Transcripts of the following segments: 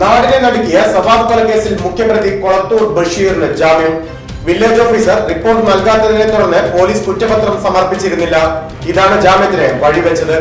നാടിനെ നടുക്കിയ സഫാദ് കൊലക്കേസിൽ മുഖ്യപ്രതി കൊളത്തൂർ ബഷീറിന് ജാമ്യം. വില്ലേജ് ഓഫീസർ റിപ്പോർട്ട് നൽകാത്തതിനെ തുടർന്ന് പോലീസ് കുറ്റപത്രം സമർപ്പിച്ചിരുന്നില്ല. ഇതാണ് ജാമ്യത്തിന് വഴിവെച്ചത്.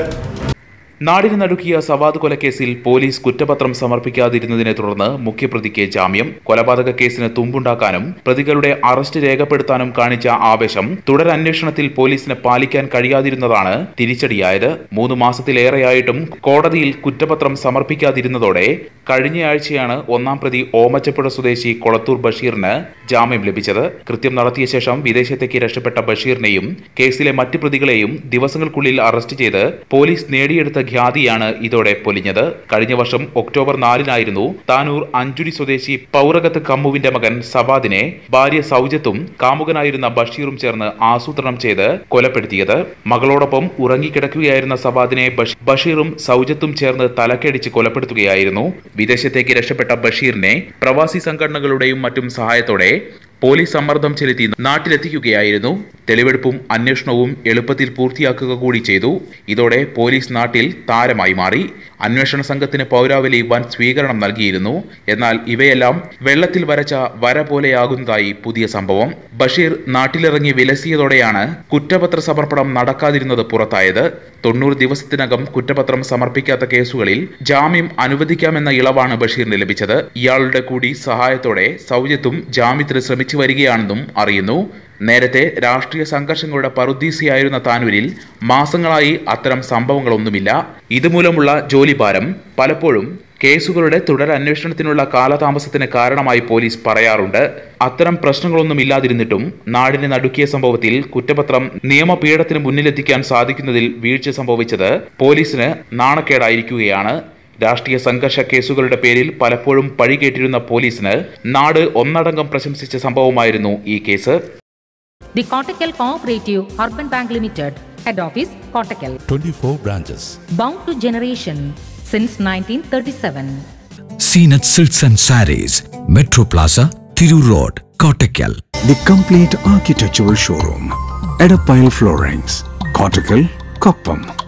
നാടിന് നടുക്കിയ സവാദ് കൊലക്കേസിൽ പോലീസ് കുറ്റപത്രം സമർപ്പിക്കാതിരുന്നതിനെ തുടർന്ന് മുഖ്യപ്രതിക്ക് ജാമ്യം. കൊലപാതക കേസിന് തുമ്പുണ്ടാക്കാനും പ്രതികളുടെ അറസ്റ്റ് രേഖപ്പെടുത്താനും കാണിച്ച ആവേശം തുടരന്വേഷണത്തിൽ പോലീസിന് പാലിക്കാൻ കഴിയാതിരുന്നതാണ് തിരിച്ചടിയായത്. മൂന്ന് മാസത്തിലേറെയായിട്ടും കോടതിയിൽ കുറ്റപത്രം സമർപ്പിക്കാതിരുന്നതോടെ കഴിഞ്ഞയാഴ്ചയാണ് ഒന്നാം പ്രതി ഓമച്ചപ്പുഴ സ്വദേശി കൊളത്തൂർ ബഷീറിന് ജാമ്യം ലഭിച്ചത്. കൃത്യം നടത്തിയ ശേഷം വിദേശത്തേക്ക് രക്ഷപ്പെട്ട ബഷീറിനെയും കേസിലെ മറ്റു പ്രതികളെയും ദിവസങ്ങൾക്കുള്ളിൽ അറസ്റ്റ് ചെയ്ത് പോലീസ് നേടിയെടുത്ത ഖ്യാതിയാണ് ഇതോടെ പൊലിഞ്ഞത്. കഴിഞ്ഞ വർഷം ഒക്ടോബർ നാലിനായിരുന്നു താനൂർ അഞ്ചുരി സ്വദേശി പൗറകത്ത് കമ്മുവിന്റെ മകൻ സവാദിനെ ഭാര്യ സൗജത്തും കാമുകനായിരുന്ന ബഷീറും ചേർന്ന് ആസൂത്രണം ചെയ്ത് കൊലപ്പെടുത്തിയത്. മകളോടൊപ്പം ഉറങ്ങിക്കിടക്കുകയായിരുന്ന സവാദിനെ ബഷീറും സൗജത്തും ചേർന്ന് തലക്കടിച്ച് കൊലപ്പെടുത്തുകയായിരുന്നു. വിദേശത്തേക്ക് രക്ഷപ്പെട്ട ബഷീറിനെ പ്രവാസി സംഘടനകളുടെയും മറ്റും സഹായത്തോടെ പോലീസ് സമ്മർദ്ദം ചെലുത്തി നാട്ടിലെത്തിക്കുകയായിരുന്നു തെളിവെടുപ്പും അന്വേഷണവും എളുപ്പത്തിൽ പൂർത്തിയാക്കുക കൂടി ചെയ്തു. ഇതോടെ പോലീസ് നാട്ടിൽ താരമായി മാറി. അന്വേഷണ സംഘത്തിന് പൗരാവലി വൻ സ്വീകരണം നൽകിയിരുന്നു. എന്നാൽ ഇവയെല്ലാം വെള്ളത്തിൽ വരച്ച വര പോലെയാകുന്നതായി പുതിയ സംഭവം. ബഷീർ നാട്ടിലിറങ്ങി വിലസിയതോടെയാണ് കുറ്റപത്ര സമർപ്പണം നടക്കാതിരുന്നത് പുറത്തായത്. തൊണ്ണൂറ് ദിവസത്തിനകം കുറ്റപത്രം സമർപ്പിക്കാത്ത കേസുകളിൽ ജാമ്യം അനുവദിക്കാമെന്ന ഇളവാണ് ബഷീറിന് ലഭിച്ചത്. ഇയാളുടെ കൂടി സഹായത്തോടെ സൗജത്തും ജാമ്യത്തിന് ശ്രമിച്ചു വരികയാണെന്നും അറിയുന്നു. നേരത്തെ രാഷ്ട്രീയ സംഘർഷങ്ങളുടെ പറുദീസയായിരുന്ന താനൂരിൽ മാസങ്ങളായി അത്തരം സംഭവങ്ങളൊന്നുമില്ല. ഇതുമൂലമുള്ള ജോലിഭാരം പലപ്പോഴും കേസുകളുടെ തുടരന്വേഷണത്തിനുള്ള കാലതാമസത്തിന് കാരണമായി പോലീസ് പറയാറുണ്ട്. അത്തരം പ്രശ്നങ്ങളൊന്നും ഇല്ലാതിരുന്നിട്ടും നാടിനെ നടുക്കിയ സംഭവത്തിൽ കുറ്റപത്രം നിയമപീഠത്തിന് മുന്നിലെത്തിക്കാൻ സാധിക്കുന്നതിൽ വീഴ്ച സംഭവിച്ചത് പോലീസിന് നാണക്കേടായിരിക്കുകയാണ്. രാഷ്ട്രീയ സംഘർഷ കേസുകളുടെ പേരിൽ പലപ്പോഴും പഴികേട്ടിരുന്ന പോലീസിന് നാട് ഒന്നടങ്കം പ്രശംസിച്ച സംഭവമായിരുന്നു ഈ case. The Kottakkal Cooperative Urban Bank Limited, Head Office, Kottakkal. 24 branches. Bound to generation since 1937. Seen at Silks and Saris, Metro Plaza, Thiru Road, Kottakkal. The complete architectural showroom. Edapile Floorings. Cortical, Koppam.